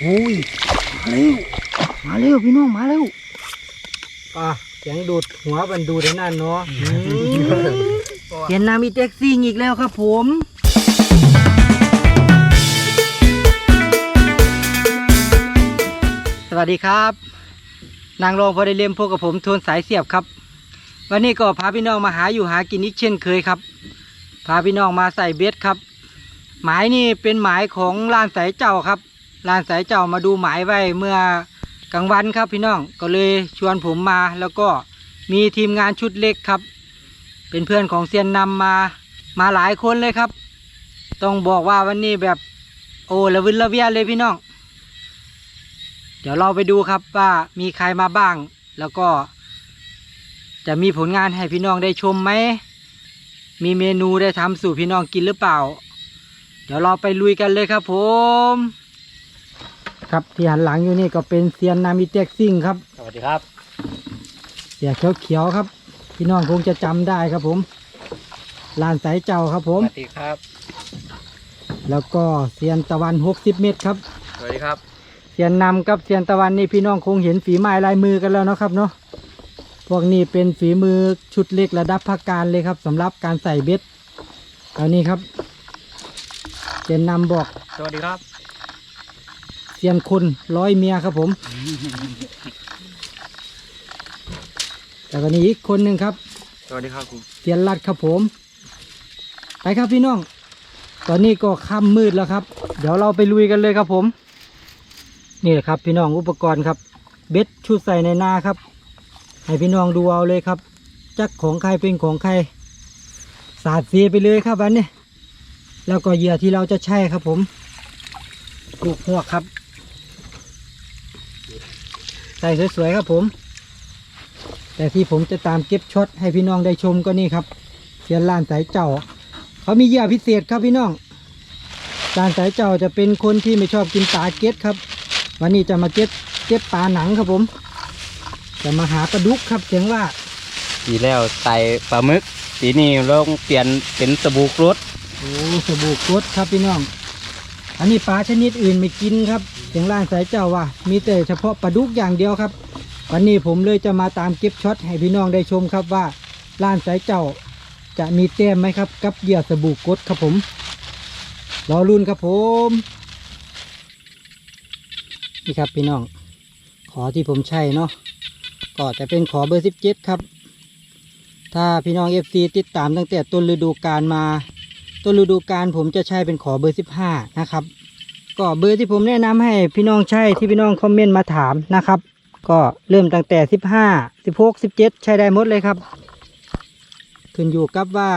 โอ้ยมาเร็วมาเร็วพี่น้องมาเร็วอะเสียงดูดหัวมันดูดได้นั่นเนาะเห็นนามีแท็กซี่อีกแล้วครับผมสวัสดีครับ นางรองพอได้เลียมพวกกับผมโทนสายเสียบครับ วันนี้ก็พาพี่น้องมาหาอยู่หากินอีกเช่นเคยครับ พาพี่น้องมาใส่เบ็ดครับ หมายนี่เป็นหมายของลานสายเจ้าครับ ลานสายเจ้ามาดูหมายไว้เมื่อกลางวันครับพี่น้องก็เลยชวนผมมาแล้วก็มีทีมงานชุดเล็กครับ เป็นเพื่อนของเซียนนำมามาหลายคนเลยครับ ต้องบอกว่าวันนี้แบบโอ้ละวินละเวียเลยพี่น้อง เดี๋ยวเราไปดูครับว่ามีใครมาบ้าง แล้วก็ จะมีผลงานให้พี่น้องได้ชมไหม มีเมนูได้ทำสู่พี่น้องกินหรือเปล่า เดี๋ยวเราไปลุยกันเลยครับผม ครับที่หันหลังอยู่นี่ก็เป็นเซียนนามิเต็กซิ่งครับ สวัสดีครับ เสียเขียวๆครับ พี่น้องคงจะจำได้ครับผมลานสายเจ้าครับผสม วัสดีครับ แล้วก็เซียนตะวัน 60 เมตรครับ สวัสดีครับเซียนนำกับเซียนตะวันนี่พี่น้องคงเห็นฝีไม้ลายมือกันแล้วเนาะครับเนาะพวกนี้เป็นฝีมือชุดเล็กระดับภาคการเลยครับสำหรับการใส่เบ็ดเอานี่ครับเซียนนำบอกสวัสดีครับเซียนคนร้อยเมียครับผม แต่วันนี้อีกคนหนึ่งครับ สวัสดีครับคุณเซียนรัดครับผม ไปครับพี่น้อง ตอนนี้ก็ค่ำมืดแล้วครับ เดี๋ยวเราไปลุยกันเลยครับผม นี่แหละครับ พี่น้องอุปกรณ์ครับ เบ็ดชุดใส่ในนาครับ ให้พี่น้องดูเอาเลยครับ จักของใครเป็นของใคร สาดเสียไปเลยครับวันนี้แล้วก็เหยื่อที่เราจะใช้ครับผม ลูกหัวกครับใส่สวยๆครับผม แต่ที่ผมจะตามเก็บช็อตให้พี่น้องได้ชมก็นี่ครับเสียนล้านสายเจ้า เขามีเหยื่อพิเศษครับพี่น้องล้านสายเจ้าจะเป็นคนที่ไม่ชอบกินปลาเก็ตครับ วันนี้จะมาเก็บเก็บปลาหนังครับผม จะมาหาปลาดุกครับเสียงว่าปีแล้วใส่ปลาหมึกปีนี้ลองเปลี่ยนเป็นสบู่กรดโอ้สบู่กรดครับพี่น้อง อันนี้ปลาชนิดอื่นไม่กินครับ เสียงล้านสายเจ้าว่า มีแต่เฉพาะปลาดุกอย่างเดียวครับ วันนี้ผมเลยจะมาตามเก็บช็อตให้พี่น้องได้ชมครับว่าล้านสายเจ้าจะมีแต้มไหมครับ กับเหยื่อสบู่กดครับผม รอรุ่นครับผม นี่ครับพี่น้อง ขอที่ผมใช่เนาะก็จะเป็นขอเบอร์สิบเจ็ดครับ ถ้าพี่น้องเอฟซีติดตามตั้งแต่ต้นฤดูกาลมา ต้นฤดูกาลผมจะใช้เป็นขอเบอร์สิบห้านะครับ ก็เบอร์ที่ผมแนะนำให้พี่น้องใช้ที่พี่น้องคอมเมนต์มาถามนะครับ ก็เริ่มตั้งแต่สิบห้าสิบหกสิบเจ็ดใช้ได้หมดเลยครับ ขึ้นอยู่กับว่า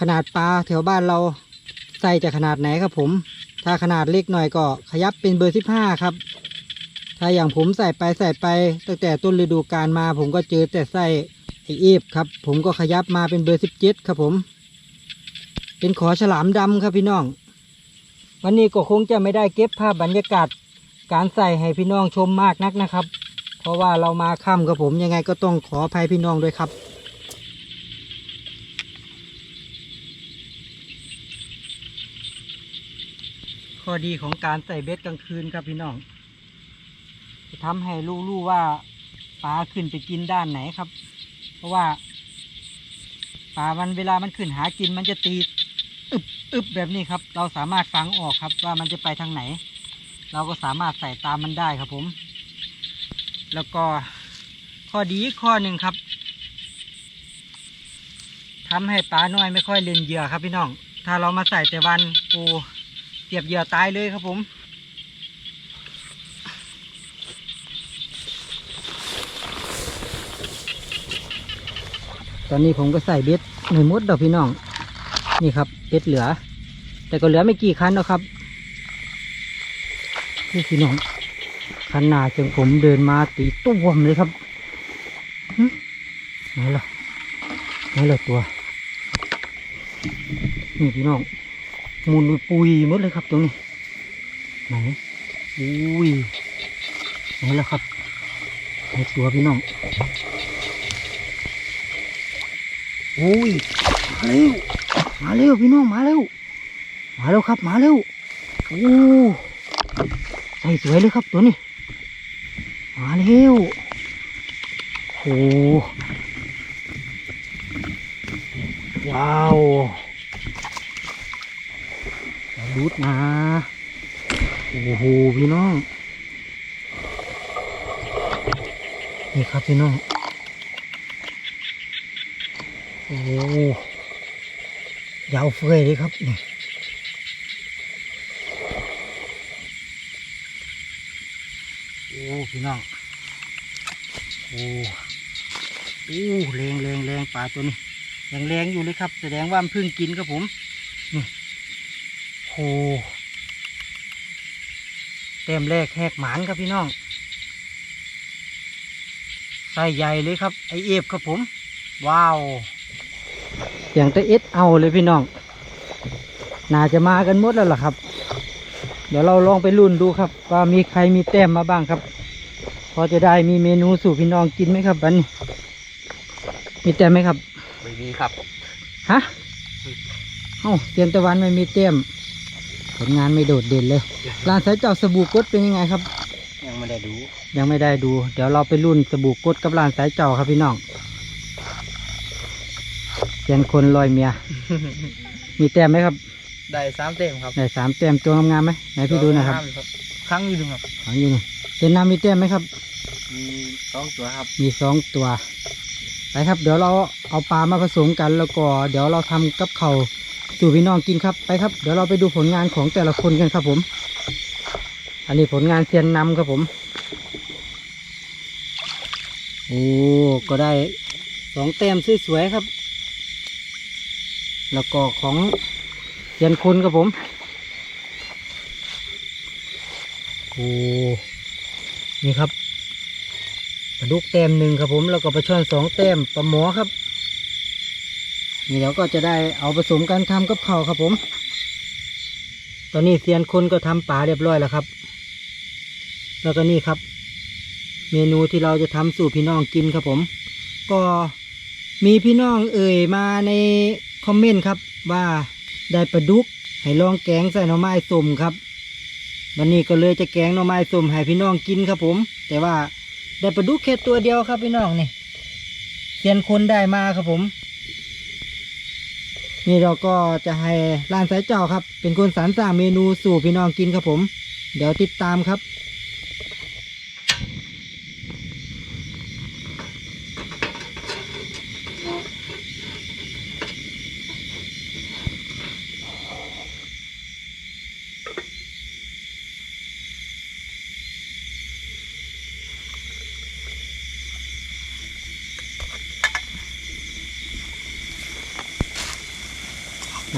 ขนาดปลาแถวบ้านเราใส่จะขนาดไหนครับผม ถ้าขนาดเล็กหน่อยก็ขยับเป็นเบอร์สิบห้าครับ ถ้าอย่างผมใส่ไปใส่ไปตั้งแต่ต้นฤดูกาลมา ผมก็เจอแต่ใส่ไอเอฟครับ ผมก็ขยับมาเป็นเบอร์สิบเจ็ดครับผม เป็นขอฉลามดำครับพี่น้อง วันนี้ก็คงจะไม่ได้เก็บภาพบรรยากาศการใส่ให้พี่น้องชมมากนักนะครับ เพราะว่าเรามาค่ำครับผมยังไงก็ต้องขออภัยพี่น้องด้วยครับข้อดีของการใส่เบ็ดกลางคืนครับพี่น้อง จะทำให้รู้รู้ว่าปลาขึ้นไปกินด้านไหนครับ เพราะว่าปลามันเวลามันขึ้นหากินมันจะตี อึบแบบนี้ครับ เราสามารถฟังออกครับว่ามันจะไปทางไหน เราก็สามารถใส่ตามมันได้ครับผม แล้วก็ข้อดีข้อหนึ่งครับทำให้ปลาน้อยไม่ค่อยเล่นเหยื่อครับพี่น้อง ถ้าเรามาใส่แต่วันโอ้เสียบเหยื่อตายเลยครับผมตอนนี้ผมก็ใส่เบ็ดหนึ่งมดดอกพี่น้อง นี่ครับ เบ็ดเหลือ แต่ก็เหลือไม่กี่คันแล้วครับนี่พี่น้องคันหนาจนผมเดินมาตีตุ้วมเลยครับหึไหนล่ะไหนล่ะตัวนี่พี่น้องหมุนปุยหมดเลยครับตรงนี้ไหนอุ้ยไหนล่ะครับไหนตัวพี่น้องโอ้ยเร็ว มาเร็วพี่น้องมาเร็วมาเร็วครับมาเร็วโอ้ส่สวยเลยครับตัวนี้ มาเร็วโอ้ว้าวอย่าลุดนะโอ้โหพี่น้องนี่ครับพี่น้องโอ้ ยาวเฟยเลยครับนี่โอ้พี่น้องโอ้โอ้แรงแรงแรงปลาตัวนี้ยังแรงอยู่เลยครับ แสดงว่ามันเพิ่งกินครับผมนี่โอ้เต็มแรกแหกหมานครับพี่น้องไส้ใหญ่เลยครับไอเอฟครับผม ว้าว อย่างแต่เอสเอาเลยพี่น้อง น่าจะมากันหมดแล้วล่ะครับ เดี๋ยวเราลองไปรุ่นดูครับ ว่ามีใครมีแต้มมาบ้างครับ พอจะได้มีเมนูสู่พี่น้องกินไหมครับวันนี้มีแต้มไหมครับ ไม่มีครับ ฮะ เอ้าเตรียมตะวันไม่มีเต้ม ผลงานไม่โดดเด่นเลย ร้านสายเจ้าสบู่กดเป็นยังไงครับ ยังไม่ได้ดู ยังไม่ได้ดู เดี๋ยวเราไปรุ่นสบู่กดกับร้านสายเจ้าครับพี่น้อง เซียนคนลอยเมีย มีแต้มไหมครับ ได้สามเต็มครับได้สามแต้มตัวงามๆไหมไหนพี่ดูหนะครับครั้งนี้ดูครับของอยู่นี่เซียนน้ำมีแต้มไหมครับ มีสองตัวครับ มีสองตัว ไปครับ เดี๋ยวเราเอาปลามาผสมกันแล้วก็ เดี๋ยวเราทำกับเขาวสู่พี่น้องกินครับ ไปครับ เดี๋ยวเราไปดูผลงานของแต่ละคนกันครับผม อันนี้ผลงานเซียนนำครับผม โอ้ ก็ได้สองแต้มสวยๆครับ แล้วก็ของเซียนคนครับผมโอ้นี่ครับปลาดุกแต้มหนึ่งครับผม แล้วก็ปลาช่อนสองแต้มปลาหมอครับ นี่เราก็จะได้เอาผสมกันทำกับข้าวครับผม ตอนนี้เซียนคนก็ทำปลาเรียบร้อยแล้วครับ แล้วก็นี่ครับ เมนูที่เราจะทำสู่พี่น้องกินครับผม ก็มีพี่น้องเอ่ยมาใน อมเมนต์ครับว่าได้ปลาดุกให้ลองแกงใส่หน่อไม้ส้มครับ วันนี้ก็เลยจะแกงหน่อไม้ส้มให้พี่น้องกินครับผม แต่ว่าได้ปลาดุกแค่ตัวเดียวครับพี่น้องนี่เขียนคนได้มาครับผม นี่เราก็จะให้ร้านสายเจ้าครับ เป็นคนสรรสร้างเมนูสู่พี่น้องกินครับผม เดี๋ยวติดตามครับ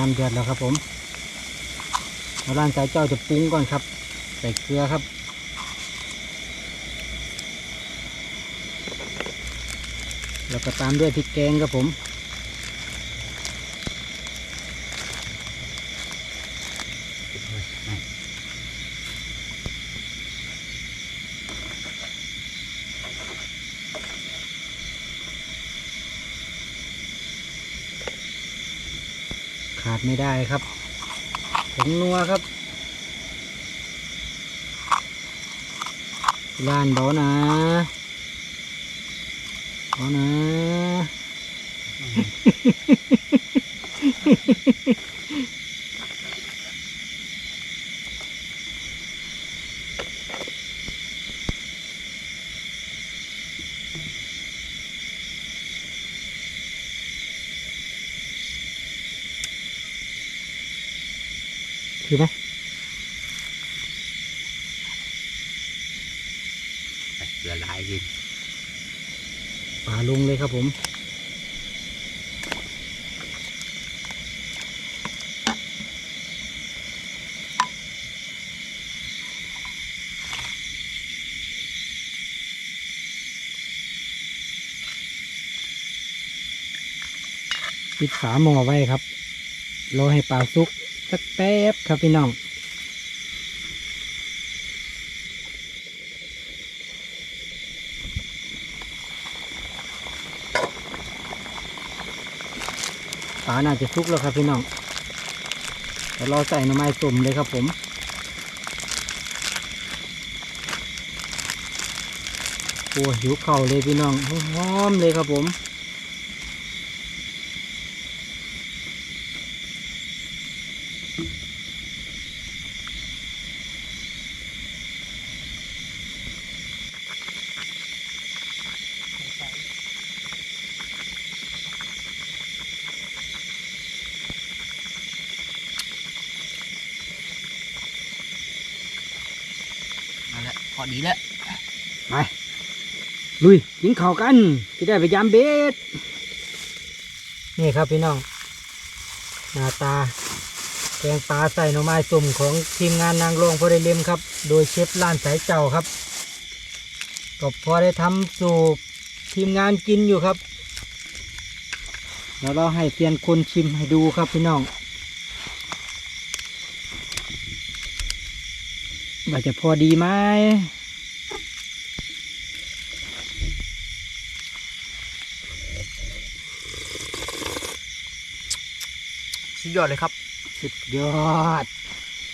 น้ำเดือดแล้วครับผมเอาร้างสายเจ้าจะปรุงก่อนครับ ใส่เกลือครับ แล้วก็ตามด้วยพริกแกงครับผม ขาดไม่ได้ครับผงนัวครับร้านเบานะเบานะ คือไหม เหลือหลายกิน ป่าลงเลยครับผม ปิดฝาหม้อไว้ครับรอให้ปลาสุกสักแป๊บครับพี่น้องปลาน่าจะสุกแล้วครับพี่น้องเดี๋ยวเราใส่หน่อไม้ส้มเลยครับผมโอ้หิวเข่าเลยพี่น้องหอมเลยครับผม อดีแล้วไปลุยกินข้าวกันที่ได้ไปยามเบ็ดนี่ครับพี่น้อง หน้าตาแกงปลาใส่หน่อไม้ส้มของทีมงานนางรองพอได้เล็มครับ โดยเชฟล้านสายเจ้าครับก็พอได้ทำสู่ทีมงานกินอยู่ครับแล้วเราให้เซียนคนชิมให้ดูครับพี่น้อง ว่าจะพอดีไหมสุดยอดเลยครับ สุดยอด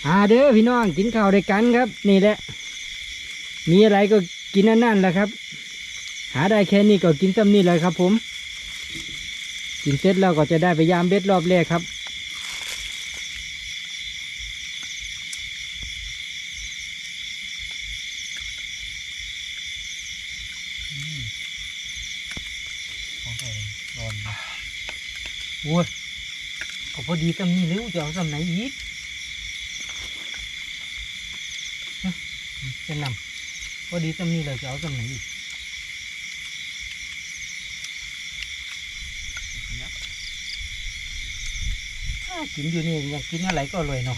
อาเด้อพี่น้องกินข้าวด้วยกันครับ นี่แหละ มีอะไรก็กินอันนั่นแหละครับ หาได้แค่นี้ก็กินซ้ำนี่เลยครับ ผม กินเสร็จแล้วก็จะได้ไปยามเบ็ดรอบแรกครับ ของแท้ร้อน โอ้ยก็พอดีซ้ำนี่เลย จะเอาซ้ำไหนอีกฮะจะนำพอดีซ้ำนี่เลยจะเอาซ้ำไหนอีกกินอยู่นี่ยังกินอะไรก็อร่อยเนาะ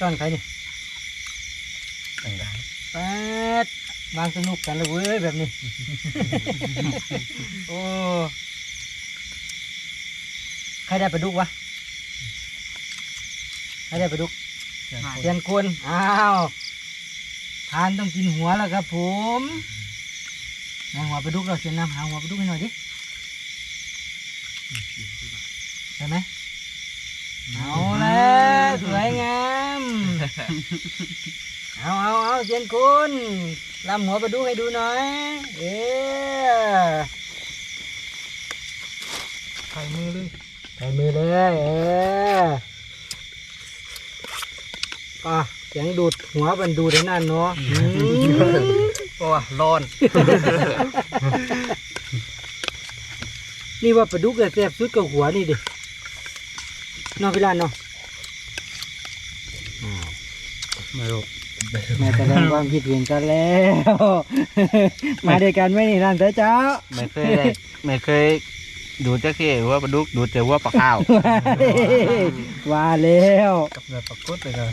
ต้อนใครนี่ ต่างกัน แปด วางสนุกกันเลยเว้ยแบบนี้ โอ้ ใครได้ปลาดุกวะ ใครได้ปลาดุกเทียนคนอ้าวทานต้องกินหัวแล้วครับผมไหนหัวปลาดุกเราเสียน้ำหาหัวปลาดุกให้หน่อยดิใช่ไหมเอาแล้วสวยงาม เอาเอาเอาเซียนคุณ ลำหัวปลาดุกให้ดูหน่อย เออใส่มือเลยใส่มือเลย เออป่ะเสียงดูดหัวมันดูดได้นั่นเนาะอืมเพราะว่าร้อน นี่ว่าปลาดุกเลยแซ่บสุดกับหัวนี่ดิเนอกพี่ลานเนาะอ้าวไม่รู้ แม่แสดงความคิดเห็นกันแล้ว มาด้วยกันไหมนี่ร้านแต่เจ้า ไม่เคยได้ไม่เคยดูจักที่ว่าปลาดุกดูแต่ว่าปลาข้าวว่าแล้วกับแบบปรากฏเลยนะ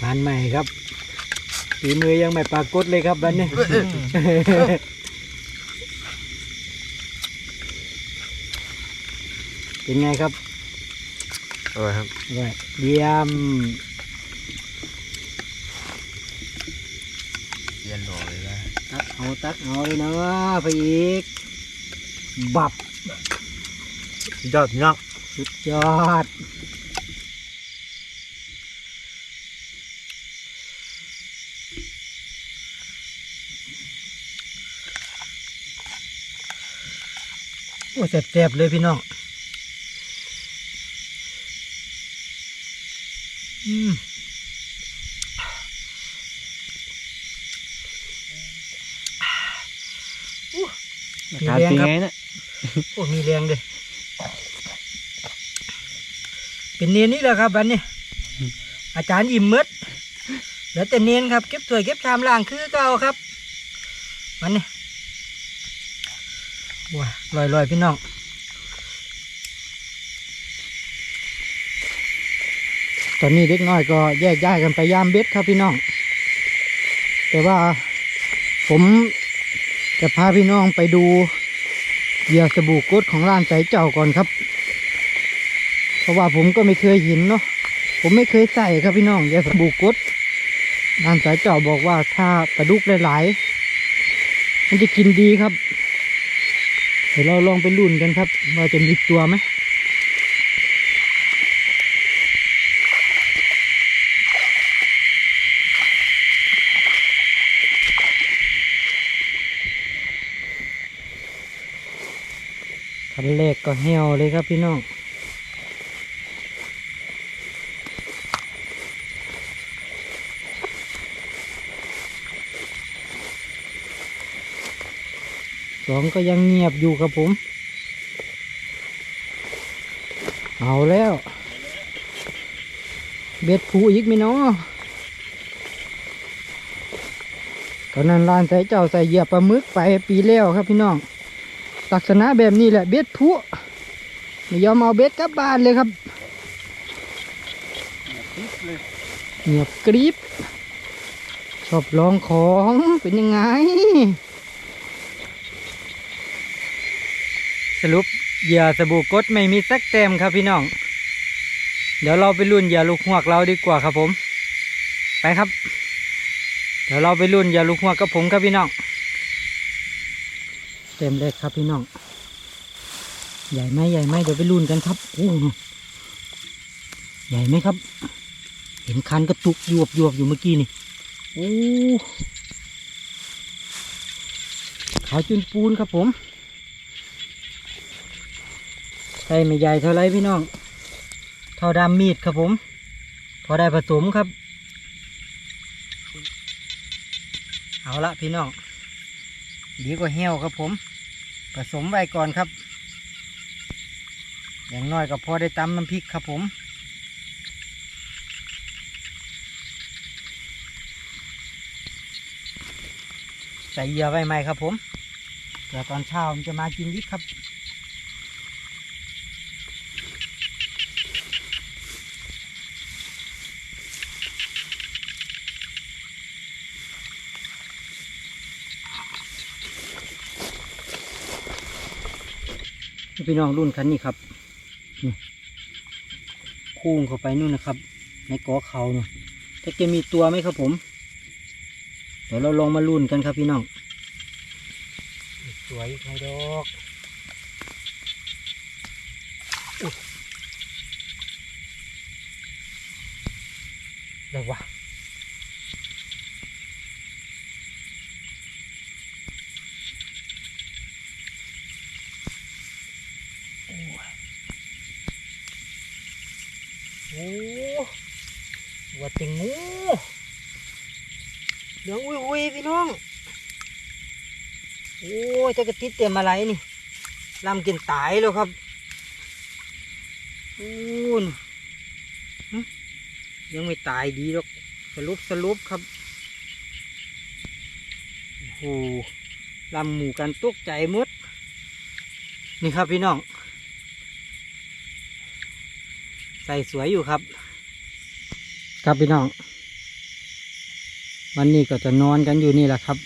ทานใหม่ครับฝีมือยังไม่ปรากฏเลยครับบันนี้เป็นไงครับเออครับอร่อยเยี่ยม เรียนรอเลยนะ ตักเอาตักเอาเลยนะพระเอกบับยอดเนาะสุดยอดโอ้แสบๆเลยพี่น้อง อาการเป็นไงเนี่ยโอ้มีแรงเด้เป็นเนียนนี่แหละครับวันนี้ อาจารย์อิ่มหมืดเหลือแต่เนียนครับเก็บถ้วยเก็บชามล่างคือเก่าครับวันนี้ว้าลอยลอยๆพี่น้องตอนนี้เด็กน้อยก็แยกย้ายกันไปยามเบ็ดครับพี่น้อง แต่ว่าผม จะพาพี่น้องไปดูเหยื่อสบู่กดของร้านสายเจ้าก่อนครับ เพราะว่าผมก็ไม่เคยเห็นเนาะผมไม่เคยใส่ครับพี่น้องเหยื่อสบู่กดร้านสายเจ้าบอกว่าถ้าปลาดุกหลายๆมันจะกินดีครับ เดี๋ยวเราลองไปลุ่นกันครับ ว่าจะมีตัวไหม คันแรกก็เหี่ยวเลยครับพี่น้องสองก็ยังเงียบอยู่ครับผม เอาแล้ว เบ็ดผูอีกไหมเนาะตอนนั้นลานใส่เจ้าใส่เหยียบปลาหมึกไปปีแล้วครับพี่น้อง ลักษณะแบบนี้แหละเบ็ดผูไม่ยอมเอาเบ็ดกลับบ้านเลยครับเงียบกริบชอบลองของเป็นยังไง สรุปเหยื่อสบู่กดไม่มีสักแต้มครับพี่น้อง เดี๋ยวเราไปรุ่นเหยื่อลูกหวกเราดีกว่าครับผม ไปครับ เดี๋ยวเราไปรุ่นเหยื่อลูกหวกกับผมครับพี่น้อง เต็มเลยครับพี่น้อง ใหญ่ไหมใหญ่ไหมเดี๋ยวไปรุ่นกันครับโอ้ใหญ่ไหมครับ เห็นคันกระตุกยวบยวบอยู่เมื่อกี้นี่โอ้ขาวจุนปูนครับผมใส่ไม่ใหญ่เท่าไรพี่น้อง เท่าดามมีดครับผม พอได้ผสมครับ เอาละพี่น้อง ดีกว่าเหี่ยวครับผม ผสมไว้ก่อนครับ อย่างน้อยก็พอได้ตำน้ำพริกครับผมใส่เหยื่อไว้ไหมครับผมเดี๋ยวตอนเช้ามันจะมากินยิบครับ พี่น้องรุ่นคันนี้ครับคูงเข้าไปนู่นนะครับ ในกอเขาเนี่ยถ้าจะมีตัวไหมครับผม เดี๋ยวเราลองมาลุ้นกันครับพี่น้อง สวยไงดอกเดี๋ยววะโอ้ยโอ้ว่าติงงูเหลืองอุ้ยอุ้ยพี่ น้อง โอ้ยจะกระติดเต็มอะไรนี่ลำกินตายแล้วครับโอ้นยังไม่ตายดีหรอกสรุปสรุปครับโอ้โหลำหมูกันตกใจมด นี่ครับพี่น้อง ใส่สวยอยู่ครับ ครับพี่น้อง วันนี้ก็จะนอนกันอยู่นี่แหละครับ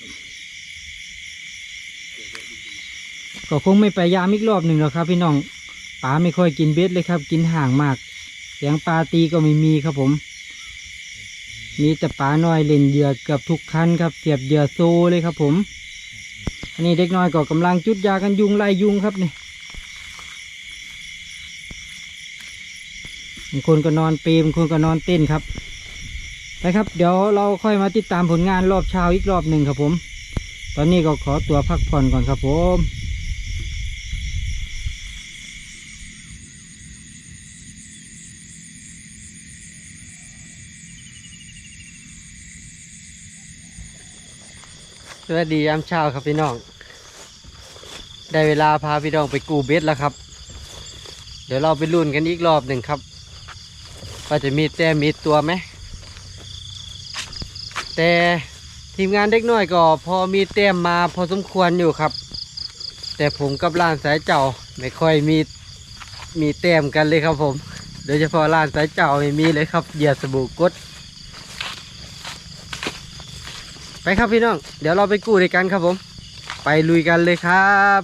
ก็คงไม่ไปยามอีกรอบหนึ่งหรอกครับพี่น้องปลาไม่ค่อยกินเบ็ดเลยครับ กินห่างมากเสียงปลาตีก็ไม่มีครับผม มีแต่ปลาน้อยเล่นเหยื่อเกือบทุกคันครับเสียบเหยื่อโซเลยครับผม อันนี้เด็กน้อยก็กำลังจุดยากันยุงไล่ยุงครับนี่บางคนก็นอนเปรย์บางคนก็นอนเต้นครับ ไปครับเดี๋ยวเราค่อยมาติดตามผลงานรอบเช้าอีกรอบหนึ่งครับผม ตอนนี้ก็ขอตัวพักผ่อนก่อนครับผมสวัสดียามเช้าครับพี่น้อง ได้เวลาพาพี่น้องไปกูเบ็ดแล้วครับ เดี๋ยวเราไปลุ้นกันอีกรอบหนึ่งครับว่าจะมีแต้มมีตัวไหม แต่ทีมงานเด็กน้อยก็พอมีแต้มมาพอสมควรอยู่ครับ แต่ผมกับล้านสายเจ้าไม่ค่อยมีมีแต้มกันเลยครับผม โดยเฉพาะล้านสายเจ้าไม่มีเลยครับเหยียดสบู่กด ไปครับพี่น้อง เดี๋ยวเราไปกู้ด้วยกันครับผม ไปลุยกันเลยครับ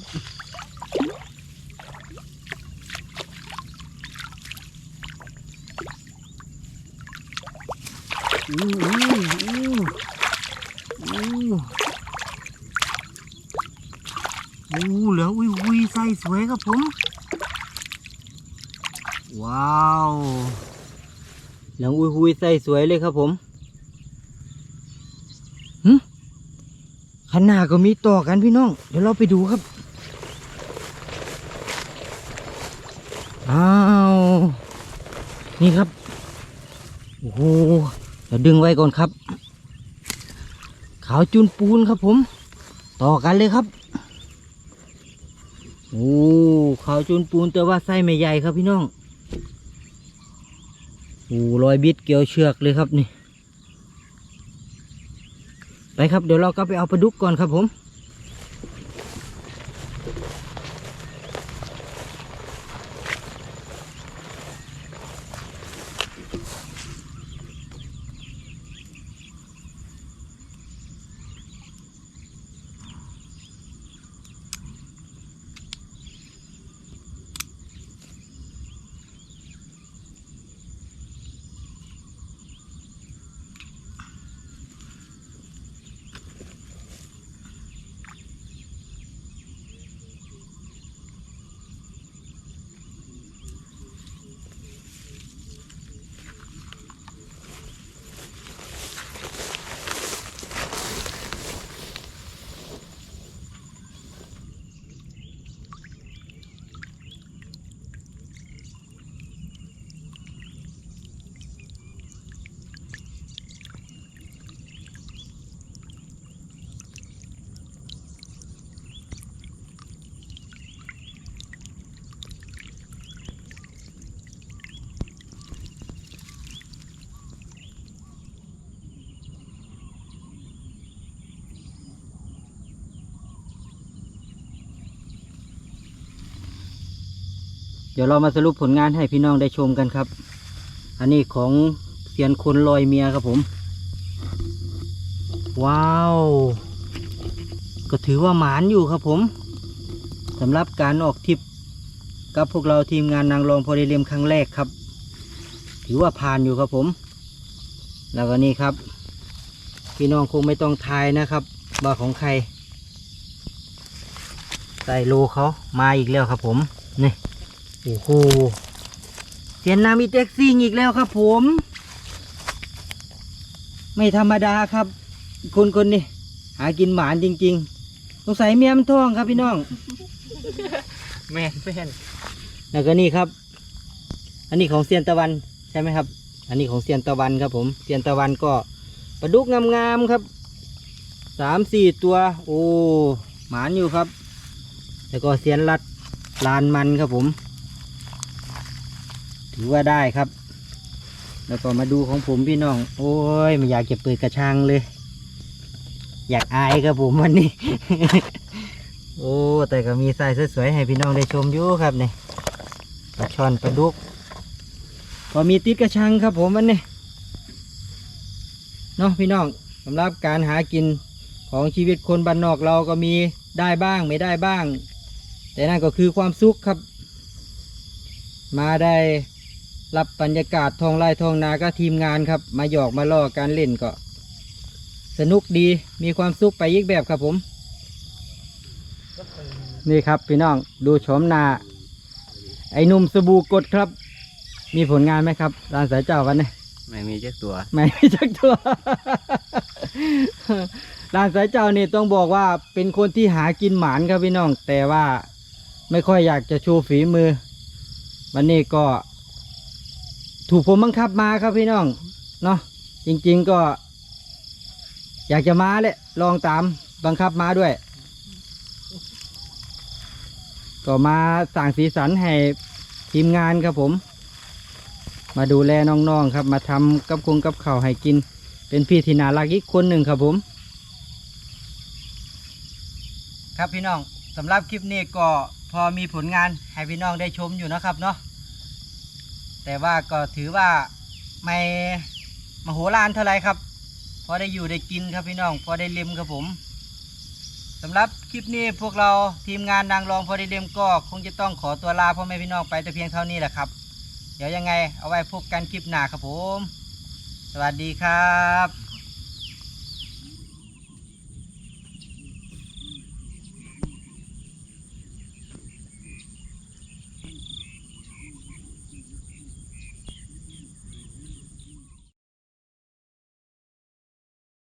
อู้อู้อู้อู้ โอ้เหลืองอุ้ยอุ้ยไส้สวยครับผม ว้าวเหลืองอุ้ยอุ้ยไส้สวยเลยครับผมหึขนาดก็มีต่อกันพี่น้อง เดี๋ยวเราไปดูครับ อ้าว นี่ครับ โอ้โหเดี๋ยวดึงไว้ก่อนครับ ขาวจุนปูนครับผม ต่อกันเลยครับ โอ้ขาวจุนปูนแต่ว่าไส้ไม่ใหญ่ครับพี่น้อง โอ้รอยบิดเกี่ยวเชือกเลยครับนี่ ไปครับเดี๋ยวเราก็ไปเอาปลาดุกก่อนครับผม เดี๋ยวเรามาสรุปผลงานให้พี่น้องได้ชมกันครับ อันนี้ของเสียนคนลอยเมียครับผม ว้าว ก็ถือว่าหมานอยู่ครับผมสำหรับการออกทริปกับพวกเราทีมงานนางรองพอดีเลียมครั้งแรกครับ ถือว่าผ่านอยู่ครับผม แล้วก็นี่ครับ พี่น้องคงไม่ต้องทายนะครับว่าของใครใส่โลเขามาอีกแล้วครับผม นี่ โอ้โหเสียนนามีแท็กซี่อีกแล้วครับผม ไม่ธรรมดาครับ คนคนนี้หากินหมานจริงๆสงสัยเมียมันท้องครับพี่น้อง แม่นแม่นแล้วก็นี่ครับ อันนี้ของเซียนตะวันใช่ไหมครับ อันนี้ของเซียนตะวันครับผมเซียนตะวันก็ปลาดุกงามๆครับสามสี่ตัว โอ้หมานอยู่ครับ แล้วก็เซียนรัดลานมันครับผม ถือว่าได้ครับ แล้วก็มาดูของผมพี่น้อง โอ้ยไม่อยากจะเปิดกระชังเลย อยากอายครับผมวันนี้ โอ้แต่ก็มีทรายสวยๆให้พี่น้องได้ชมอยู่ครับเนี่ยปลาช่อนปลาดุกก็มีติดกระชังครับผมวันนี้เนาะพี่น้องสำหรับการหากินของชีวิตคนบ้านนอกเราก็มีได้บ้างไม่ได้บ้าง แต่นั่นก็คือความสุขครับ มาได้ รับบรรยากาศทองไร่ทองนาก็ทีมงานครับ มาหยอกมาล่อการเล่นก็ สนุกดีมีความสุขไปอีกแบบครับผม นี่ครับพี่น้องดูโฉมหนาไอ้หนุ่มสบู่กดครับ มีผลงานไหมครับร้านสายเจ้าวันนี้ไม่มีเจ้าตัว ไม่ไม่จักตัวร้านสายเจ้านี่ต้องบอกว่าเป็นคนที่หากินหมานครับพี่น้อง แต่ว่าไม่ค่อยอยากจะโชว์ฝีมือ วันนี้ก็ ถูกผมบังคับมาครับพี่น้อง เนาะจริง ๆก็ อยากจะมาเลยลองตามบังคับมาด้วย ก็มาสั่งสีสันให้ทีมงานครับผม มาดูแลน้องๆครับ มาทำกับคงกับข้าวให้กิน เป็นพี่ที่น่ารักอีกคนหนึ่งครับผม ครับพี่น้องสำหรับคลิปนี้ก็พอมีผลงานให้พี่น้องได้ชมอยู่นะครับเนาะ แต่ว่าก็ถือว่าไม่มโหฬารเท่าไรครับ พอได้อยู่ได้กินครับพี่น้อง พอได้เล็มครับผมสำหรับคลิปนี้พวกเราทีมงานนางรองพอได้เล็มก็คงจะต้องขอตัวลาพ่อแม่พี่น้องไปแต่เพียงเท่านี้แหละครับ เดี๋ยวยังไงเอาไว้พบกันคลิปหน้าครับผม สวัสดีครับ